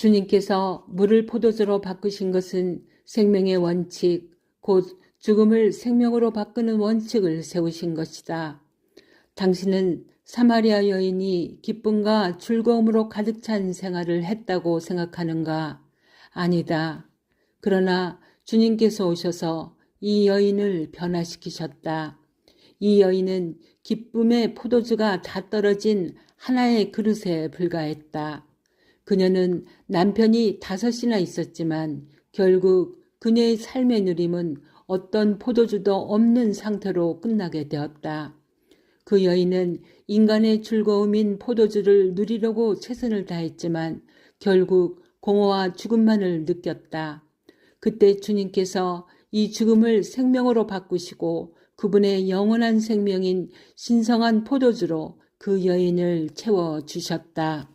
주님께서 물을 포도주로 바꾸신 것은 생명의 원칙, 곧 죽음을 생명으로 바꾸는 원칙을 세우신 것이다. 당신은 사마리아 여인이 기쁨과 즐거움으로 가득 찬 생활을 했다고 생각하는가? 아니다. 그러나 주님께서 오셔서 이 여인을 변화시키셨다. 이 여인은 기쁨의 포도주가 다 떨어진 하나의 그릇에 불과했다. 그녀는 남편이 다섯이나 있었지만 결국 그녀의 삶의 누림은 어떤 포도주도 없는 상태로 끝나게 되었다. 그 여인은 인간의 즐거움인 포도주를 누리려고 최선을 다했지만 결국 공허와 죽음만을 느꼈다. 그때 주님께서 이 죽음을 생명으로 바꾸시고 그분의 영원한 생명인 신성한 포도주로 그 여인을 채워 주셨다.